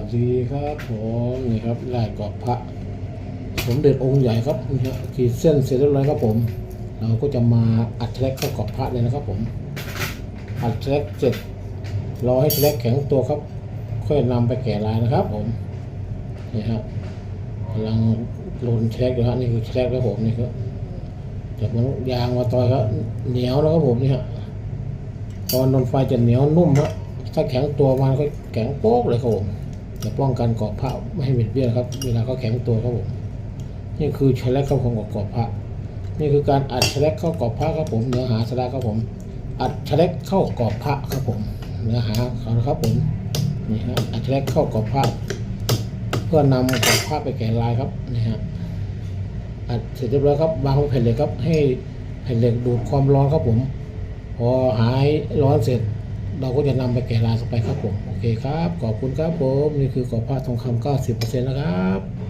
สดีครับผมนี่ครับลายกรอบพระ สมเด็จองค์ใหญ่ครับนี่ฮะขีดเส้นเสร็จเรียบร้อยครับผม เราก็จะมาอัดแทรกเข้ากรอบพระเลยนะครับผม อัดแทรกเสร็จรอให้แทรกแข็งตัวครับ ค่อยนำไปแกะลายนะครับผมนี่ครับกำลังโลนแทรกอยู่ฮะนี่คือแทรกครับผมนี่ครับจากมันยางมาต่อยครับเหนียวแล้วครับผมนี่ฮะตอนโดนไฟจะเหนียวนุ่มฮะถ้าแข็งตัวมันก็แข็งโป๊กเลยครับผม จะป้องกันกรอบพระไม่ให้เหม็นเบี้ยครับ เวลาเขาแข็งตัวครับผมนี่คือแฉลกเข้าของกรอบพระนี่คือการอัดแฉลกเข้ากรอบพระครับผมเนื้อหาสาระครับผม อัดแฉลกเข้ากรอบพระครับผม เนื้อหาเขาครับผมนี่ฮะอัดแฉลกเข้ากรอบพระเพื่อนำกรอบพระไปแกะลายครับนี่ฮะอัดเสร็จเรียบร้อยครับวางบนแผ่นเหล็กครับ ให้แผ่นเหล็กดูดความร้อนครับผม พอหายร้อนเสร็จ เราก็จะนำไปแกะลายต่อไปครับผม โอเคครับ ขอบคุณครับผม นี่คือกรอบผ้าทองคำ90%นะครับ